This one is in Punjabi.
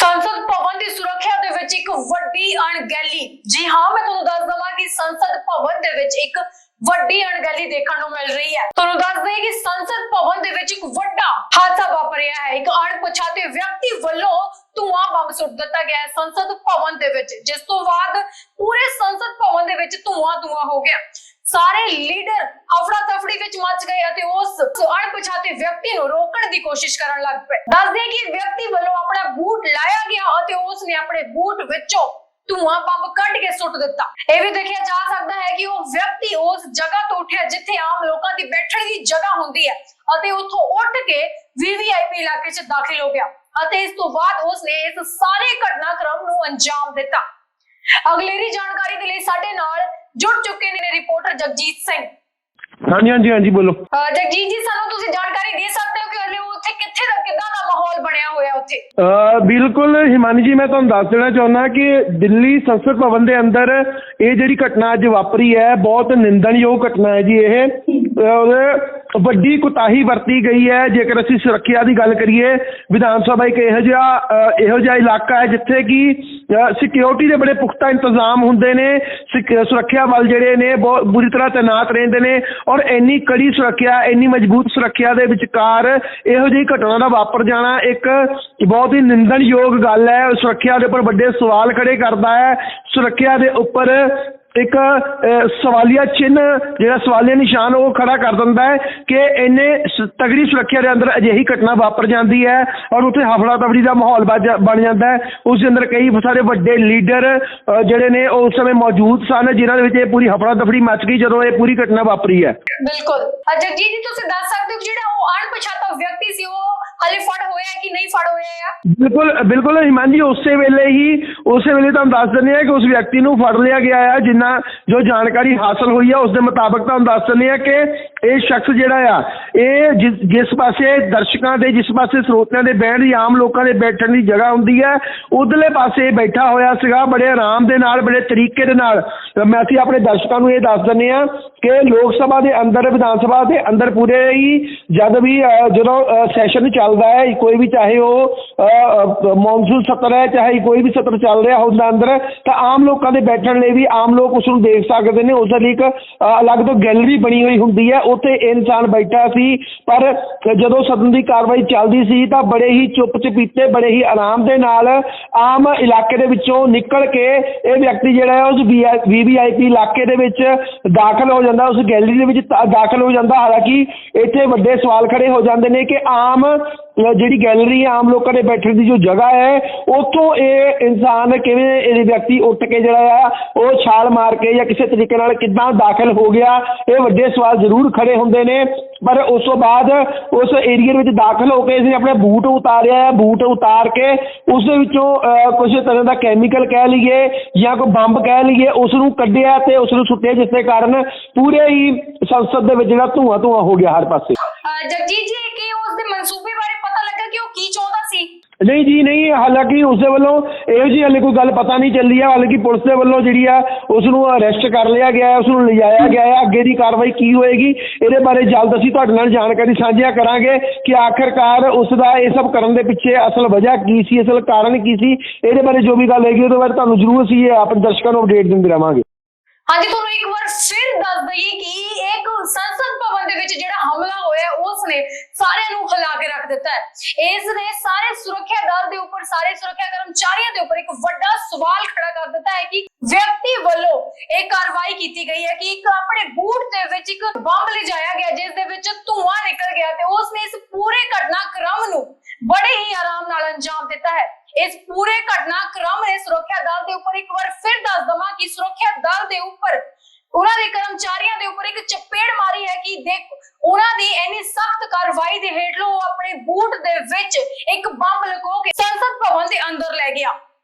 ਸੰਸਦ ਭਵਨ ਦੀ ਸੁਰੱਖਿਆ ਦੇ ਵਿੱਚ ਇੱਕ ਵੱਡੀ ਅਣਗਹਿਲੀ। ਜੀ ਹਾਂ, ਮੈਂ ਤੁਹਾਨੂੰ ਦੱਸ ਦਵਾਂ ਕਿ ਸੰਸਦ ਭਵਨ ਦੇ ਵਿੱਚ ਇੱਕ ਵੱਡੀ ਅਣਗਹਿਲੀ ਦੇਖਣ ਨੂੰ ਮਿਲ ਰਹੀ ਹੈ। ਤੁਹਾਨੂੰ ਦੱਸ ਦਈਏ ਕਿ ਸੰਸਦ ਭਵਨ ਦੇ ਵਿੱਚ ਇੱਕ ਵੱਡਾ ਹਾਦਸਾ ਵਾਪਰਿਆ ਹੈ। ਇੱਕ ਅਣਪਛਾਤੇ ਵਿਅਕਤੀ ਵੱਲੋਂ ਧੂਆਂ, ਬੰਬ ਸੁੱਟ ਦਿੱਤਾ ਗਿਆ ਹੈ ਸੰਸਦ ਭਵਨ ਦੇ ਵਿੱਚ। ਜਿਸ ਤੋਂ ਬਾਅਦ ਪੂਰੇ ਸੰਸਦ ਭਵਨ ਦੇ ਵਿੱਚ ਧੂਆਂ ਧੂਆਂ ਹੋ ਗਿਆ। ਸਾਰੇ ਲੀਡਰ ਅਫੜਾ ਤਫੜੀ ਵਿੱਚ ਮੱਚ ਗਏ ਅਤੇ ਉਸ ਅਣਪਛਾਤੇ ਵਿਅਕਤੀ ਨੂੰ ਰੋਕਣ ਦੀ ਕੋਸ਼ਿਸ਼ ਕਰਨ ਲੱਗ ਪਏ। ਦੱਸਦੇ ਕਿ ਵਿਅਕਤੀ ਵੱਲੋਂ ਆਪਣਾ ਬੂਟ ਲਾਇਆ ਗਿਆ ਅਤੇ ਉਸ ਨੇ ਆਪਣੇ ਬੂਟ ਵਿੱਚੋਂ ਧੂਆਂ ਬੰਬ ਕੱਢ ਕੇ ਸੁੱਟ ਦਿੱਤਾ। ਇਹ ਵੀ ਦੇਖਿਆ ਜਾ ਸਕਦਾ ਹੈ ਕਿ ਉਹ ਵਿਅਕਤੀ ਉਸ ਜਗ੍ਹਾ ਤੋਂ ਉੱਠਿਆ ਜਿੱਥੇ ਆਮ ਲੋਕਾਂ ਦੀ ਬੈਠਣ ਦੀ ਜਗ੍ਹਾ ਹੁੰਦੀ ਹੈ ਅਤੇ ਉੱਥੋਂ ਉੱਠ ਕੇ ਵੀਵੀਆਈਪੀ ਇਲਾਕੇ 'ਚ ਦਾਖਲ ਹੋ ਗਿਆ ਅਤੇ ਇਸ ਤੋਂ ਬਾਅਦ ਉਸ ਨੇ ਇਸ ਸਾਰੇ ਘਟਨਾਕ੍ਰਮ ਨੂੰ ਅੰਜਾਮ ਦਿੱਤਾ। ਅਗਲੇਰੀ ਜਾਣਕਾਰੀ ਦੇ ਲਈ ਸਾਡੇ ਨਾਲ ਜੁੜ ਚੁੱਕੇ ਨੇ ਰਿਪੋਰਟਰ ਜਗਜੀਤ ਸਿੰਘ। ਹਾਂਜੀ ਹਾਂਜੀ ਹਾਂਜੀ ਬੋਲੋ। ਅਹ ਜਗਜੀਤ ਜੀ ਸਾਨੂੰ ਤੁਸੀਂ ਜਾਣਕਾਰੀ ਦੇ ਸਕਦੇ ਹੋ ਕਿ ਹਲੇ ਉੱਥੇ ਕਿੱਥੇ ਦਾ ਕਿੱਦਾਂ ਦਾ ਮਾਹੌਲ ਬਣਿਆ ਹੋਇਆ ਉੱਥੇ? ਅ, ਬਿਲਕੁਲ ਹਿਮਾਨੀ ਜੀ ਮੈਂ ਤੁਹਾਨੂੰ ਦੱਸ ਦੇਣਾ ਚਾਹੁੰਦਾ ਕਿ ਦਿੱਲੀ ਸੰਸਦ ਭਵਨ ਦੇ ਅੰਦਰ ਇਹ ਜਿਹੜੀ ਘਟਨਾ ਅੱਜ ਵਾਪਰੀ ਹੈ ਬਹੁਤ ਨਿੰਦਣਯੋਗ ਘਟਨਾ ਹੈ ਜੀ ਇਹ। ਅ, ਵੱਡੀ ਕੁਤਾਹੀ ਵਰਤੀ ਗਈ ਹੈ। ਜੇਕਰ ਅਸੀਂ ਸੁਰੱਖਿਆ ਦੀ ਗੱਲ ਕਰੀਏ, ਵਿਧਾਨ ਸਭਾ ਇੱਕ ਇਹੋ ਜਿਹਾ ਇਹੋ ਜਿਹਾ ਇਲਾਕਾ ਹੈ ਜਿੱਥੇ ਕਿ ਸਿਕਿਉਰਿਟੀ ਦੇ ਬੜੇ ਪੁਖਤਾ ਇੰਤਜ਼ਾਮ ਹੁੰਦੇ ਨੇ। ਸਿਕ- ਸੁਰੱਖਿਆ ਬਲ ਜਿਹੜੇ ਨੇ, ਬਹੁਤ ਬੁਰੀ ਤਰ੍ਹਾਂ ਤੈਨਾਤ ਰਹਿੰਦੇ ਨੇ ਔਰ ਇੰਨੀ ਕੜੀ ਸੁਰੱਖਿਆ, ਇੰਨੀ ਮਜ਼ਬੂਤ ਸੁਰੱਖਿਆ ਦੇ ਵਿਚਕਾਰ ਇਹੋ ਜਿਹੀ ਘਟਨਾ ਦਾ ਵਾਪਰ ਜਾਣਾ ਇੱਕ ਬਹੁਤ ਹੀ ਨਿੰਦਣਯੋਗ ਗੱਲ ਹੈ। ਸੁਰੱਖਿਆ ਦੇ ਉੱਪਰ ਵੱਡੇ ਸਵਾਲ ਖੜੇ ਕਰਦਾ ਹੈ। ਸੁਰੱਖਿਆ ਦੇ ਉੱਪਰ ਇੱਕ ਸਵਾਲੀਆ ਚਿੰਨ ਜਿਹੜਾ ਸਵਾਲੀਆ ਨਿਸ਼ਾਨ, ਉਹ ਖੜਾ ਕਰ ਦਿੰਦਾ ਹੈ ਕਿ ਇੰਨੇ ਤਗੜੀ ਸੁਰੱਖਿਆ ਦੇ ਅੰਦਰ ਅਜਿਹੀ ਘਟਨਾ ਵਾਪਰ ਜਾਂਦੀ ਹੈ ਔਰ ਉੱਥੇ ਹਫੜਾ ਤਫੜੀ ਦਾ ਮਾਹੌਲ ਬਣ ਜਾਂਦਾ ਹੈ। ਉਸ ਦੇ ਅੰਦਰ ਕਈ ਸਾਰੇ ਵੱਡੇ ਲੀਡਰ ਜਿਹੜੇ ਨੇ, ਉਹ ਉਸ ਸਮੇਂ ਮੌਜੂਦ ਸਨ, ਜਿਨ੍ਹਾਂ ਦੇ ਵਿੱਚ ਇਹ ਪੂਰੀ ਹਫੜਾ ਤਫੜੀ ਮਚ ਗਈ ਜਦੋਂ ਇਹ ਪੂਰੀ ਘਟਨਾ ਵਾਪਰੀ ਹੈ। ਬਿਲਕੁਲ। ਅਹ ਜਗਜੀਤ ਜੀ, ਤੁਸੀਂ ਦੱਸ ਸਕਦੇ ਹੋ ਜਿਹੜਾ ਉਹ ਅਣਪਛਾਤਾ ਵਿਅਕਤੀ ਸੀ, ਉਹ ਹਲੇ ਫੜ ਹੋਇਆ ਕਿ ਨਹੀਂ ਫੜ ਬਿਲਕੁਲ ਬਿਲਕੁਲ ਹਿਮਾਨ ਜੀ, ਉਸੇ ਵੇਲੇ ਹੀ, ਉਸੇ ਵੇਲੇ ਤੁਹਾਨੂੰ ਦੱਸ ਦਿੰਦੇ ਆ ਕਿ ਉਸ ਵਿਅਕਤੀ ਨੂੰ ਫੜ ਲਿਆ ਗਿਆ ਆ, ਜਿੰਨਾ ਜੋ ਜਾਣਕਾਰੀ ਹਾਸਲ ਹੋਈ ਆ, ਉਸ ਦੇ ਮੁਤਾਬਕ ਤੁਹਾਨੂੰ ਦੱਸ ਦਿੰਦੇ ਆ ਕਿ ਇਹ ਸ਼ਖਸ ਜਿਹੜਾ ਆ, ਇਹ ਜਿਸ ਜਿਸ ਪਾਸੇ ਦਰਸ਼ਕਾਂ ਦੇ, ਜਿਸ ਪਾਸੇ ਸਰੋਤਿਆਂ ਦੇ ਬਹਿਣ ਦੀ, ਆਮ ਲੋਕਾਂ ਦੇ ਬੈਠਣ ਦੀ ਜਗ੍ਹਾ ਹੁੰਦੀ ਹੈ ਉਧਰਲੇ ਪਾਸੇ ਬੈਠਾ ਹੋਇਆ ਸੀਗਾ, ਬੜੇ ਆਰਾਮ ਦੇ ਨਾਲ, ਬੜੇ ਤਰੀਕੇ ਦੇ ਨਾਲ। ਮੈਂ ਅਸੀਂ ਆਪਣੇ ਦਰਸ਼ਕਾਂ ਨੂੰ ਇਹ ਦੱਸ ਦਿੰਦੇ ਆ ਕਿ ਲੋਕ ਸਭਾ ਦੇ ਅੰਦਰ ਵਿਧਾਨ ਸਭਾ ਦੇ ਅੰਦਰ ਪੂਰੇ ਹੀ ਜਦ ਵੀ ਅ, ਜਦੋਂ ਸੈਸ਼ਨ ਚੱਲਦਾ ਹੈ ਕੋਈ ਵੀ ਚਾਹੇ ਉਹ ਮੌਨਸੂਨ ਸਤਰ ਹੈ ਚਾਹੇ ਕੋਈ ਵੀ ਸਤਰ ਚੱਲ ਰਿਹਾ ਹੁੰਦਾ ਅੰਦਰ ਤਾਂ ਆਮ ਲੋਕਾਂ ਦੇ ਬੈਠਣ ਲਈ ਵੀ ਆਮ ਲੋਕ ਉਸ ਨੂੰ ਦੇਖ ਸਕਦੇ ਨੇ। ਉਸ ਲਈ ਇੱਕ ਅ, ਅਲੱਗ ਤੋਂ ਗੈਲਰੀ ਬਣੀ ਹੋਈ ਹੁੰਦੀ ਹੈ। ਉੱਥੇ ਇਹ ਇਨਸਾਨ ਬੈਠਾ ਸੀ ਪਰ ਜਦੋਂ ਸਦਨ ਦੀ ਕਾਰਵਾਈ ਚੱਲਦੀ ਸੀ ਤਾਂ ਬੜੇ ਹੀ ਚੁੱਪ ਚਪੀਤੇ ਬੜੇ ਹੀ ਆਰਾਮ ਦੇ ਨਾਲ ਆਮ ਇਲਾਕੇ ਦੇ ਵਿੱਚੋਂ ਨਿਕਲ ਕੇ ਇਹ ਵਿਅਕਤੀ ਜਿਹੜਾ ਹੈ ਉਸ ਵੀਵੀਆਈਪੀ ਇਲਾਕੇ ਦੇ ਵਿੱਚ ਦਾਖਲ ਹੋ ਜਾਂਦਾ ਉਸ ਗੈਲਰੀ ਦੇ ਵਿੱਚ ਤਾਂ ਦਾਖਲ ਹੋ ਜਾਂਦਾ। ਹਾਲਾਂਕਿ ਇੱਥੇ ਵੱਡੇ ਸਵਾਲ ਖੜੇ ਹੋ ਜਾਂਦੇ ਨੇ ਕਿ ਆਮ ਅ, ਜਿਹੜੀ ਗੈਲਰੀ ਹੈ ਆਮ ਲੋਕਾਂ ਦੇ ਬੈਠਣ ਦੀ ਜੋ ਜਗ੍ਹਾ ਹੈ ਉੱਥੋਂ ਇਹ ਇਨਸਾਨ ਕਿਵੇਂ ਇਹ ਵਿਅਕਤੀ ਉੱਠ ਕੇ ਜਿਹੜਾ ਆ ਉਹ ਛਾਲ ਮਾਰ ਕੇ ਜਾਂ ਕਿਸੇ ਤਰੀਕੇ ਨਾਲ ਕਿੱਦਾਂ ਦਾਖਲ ਹੋ ਗਿਆ ਇਹ ਵੱਡੇ ਸਵਾਲ ਜ਼ਰੂਰ ਖੜੇ ਹੁੰਦੇ ਨੇ। ਪਰ ਉਸ ਤੋਂ ਬਾਅਦ ਉਸ ਏਰੀਆ ਵਿੱਚ ਦਾਖਲ ਹੋ ਕੇ ਇਸਨੇ ਆਪਣੇ ਬੂਟ ਉਤਾਰਿਆ ਹੈ ਬੂਟ ਉਤਾਰ ਕੇ ਉਸ ਦੇ ਵਿੱਚੋਂ ਕੁਝ ਤਰ੍ਹਾਂ ਦਾ ਕੈਮੀਕਲ ਕਹਿ ਲਈਏ ਜਾਂ ਕੋਈ ਬੰਬ ਕਹਿ ਲਈਏ ਉਸ ਨੂੰ ਕੱਢਿਆ ਤੇ ਉਸ ਨੂੰ ਸੁੱਟਿਆ ਜਿਸ ਦੇ ਕਾਰਨ ਪੂਰੇ ਹੀ ਸੰਸਦ ਦੇ ਵਿੱਚ ਜਿਹੜਾ ਧੂਆਂ ਧੂਆਂ ਹੋ ਗਿਆ ਹਰ ਪਾਸੇ। ਜਗਜੀਤ ਜੀ ਕੀ ਉਸ ਦੇ ਮਨਸੂਬੇ ਬਾਰੇ ਪਤਾ ਲੱਗਾ ਕਿ ਉਹ ਕੀ ਚਾਹੁੰਦਾ ਸੀ? ਨਹੀਂ ਜੀ ਨਹੀਂ ਹਾਲਾਂਕਿ ਉਸ ਦੇ ਵੱਲੋਂ ਇਹੋ ਜਿਹੀ ਹਾਲੇ ਕੋਈ ਗੱਲ ਪਤਾ ਨਹੀਂ ਚੱਲੀ ਆ ਹਾਲਾਂਕਿ ਪੁਲਿਸ ਦੇ ਵੱਲੋਂ ਜਿਹੜੀ ਆ ਉਸ ਨੂੰ ਅਰੈਸਟ ਕਰ ਲਿਆ ਗਿਆ ਹੈ ਉਸ ਨੂੰ ਲਿਜਾਇਆ ਗਿਆ ਹੈ, ਅੱਗੇ ਦੀ ਕਾਰਵਾਈ ਕੀ ਹੋਏਗੀ, ਇਹਦੇ ਬਾਰੇ ਜਲਦ ਅਸੀਂ ਤੁਹਾਡੇ ਨਾਲ ਜਾਣਕਾਰੀ ਸਾਂਝਾ ਕਰਾਂਗੇ ਕਿ ਆਖਰਕਾਰ ਉਸ ਦਾ ਇਹ ਸਭ ਕਰਨ ਦੇ ਪਿੱਛੇ ਅਸਲ ਵਜ੍ਹਾ ਕੀ ਸੀ, ਅਸਲ ਕਾਰਨ ਕੀ ਸੀ, ਇਹਦੇ ਬਾਰੇ ਜੋ ਵੀ ਗੱਲ ਹੈਗੀ, ਉਹਦੇ ਬਾਰੇ ਤੁਹਾਨੂੰ ਜ਼ਰੂਰ ਅਸੀਂ ਆਪਣੇ ਦਰਸ਼ਕਾਂ ਨੂੰ ਅਪਡੇਟ ਦਿੰਦੇ ਰਵਾਂਗੇ। ਹਾਂਜੀ ਤੁਹਾਨੂੰ ਇੱਕ ਵਾਰ ਫਿਰ ਦੱਸ ਦਈਏ ਕਿ ਇੱਕ ਸੰਸਦ ਭਵਨ ਦੇ ਵਿੱਚ ਜਿਹੜਾ ਹਮਲਾ ਹੋਇਆ ਉਸ ਨੇ ਸਾਰਿਆਂ ਨੂੰ ਹਿਲਾ ਕੇ ਰੱਖ ਦਿੱਤਾ ਹੈ। ਇਸ ਨੇ ਸਾਰੇ ਸੁਰੱਖਿਆ ਦਲ ਦੇ ਉੱਪਰ, ਸਾਰੇ ਸੁਰੱਖਿਆ ਕਰਮਚਾਰੀਆਂ ਦੇ ਉੱਪਰ ਇੱਕ ਵੱਡਾ ਸਵਾਲ ਖੜਾ ਕਰ ਦਿੱਤਾ ਹੈ ਕਿ ਵਿਅਕਤੀ ਵੱਲੋਂ ਇਹ ਕਾਰਵਾਈ ਕੀਤੀ ਗਈ ਹੈ ਕਿ ਇੱਕ ਆਪਣੇ ਬੂਟ ਦੇ ਵਿੱਚ ਇੱਕ ਬੰਬ ਲਿਜਾਇਆ ਗਿਆ, ਜਿਸ ਦੇ ਵਿੱਚ ਧੂਆਂ ਨਿਕਲ ਗਿਆ ਤੇ ਉਸ ਨੇ ਇਸ ਪੂਰੇ ਘਟਨਾ ਕ੍ਰਮ ਨੂੰ ਬੜੇ ਹੀ ਆਰਾਮ ਨਾਲ ਅੰਜਾਮ ਇਸ ਪੂਰੇ ਘਟਨਾਕ੍ਰਮ ਨੇ ਸੁਰੱਖਿਆ ਦਲ ਦੇ ਉੱਪਰ ਇੱਕ ਵਾਰ ਫਿਰ ਦੱਸ ਦਵਾਂ ਕਿ ਸੁਰੱਖਿਆ ਦਲ ਦੇ ਉੱਪਰ ਉਹਨਾਂ ਦੇ ਕਰਮਚਾਰੀਆਂ ਦੇ ਉੱਪਰ ਇੱਕ ਚਪੇੜ ਮਾਰੀ ਹੈ ਕਿ ਦੇਖ, ਉਹਨਾਂ ਦੀ ਇੰਨੀ ਸਖਤ ਕਾਰਵਾਈ ਦੇ ਹੇਠ ਉਹ ਆਪਣੇ ਬੂਟ ਦੇ ਵਿੱਚ ਇੱਕ ਬੰਬ ਲਗੋ ਕੇ ਸੰਸਦ ਭਵਨ ਦੇ ਅੰਦਰ ਲੈ ਗਿਆ।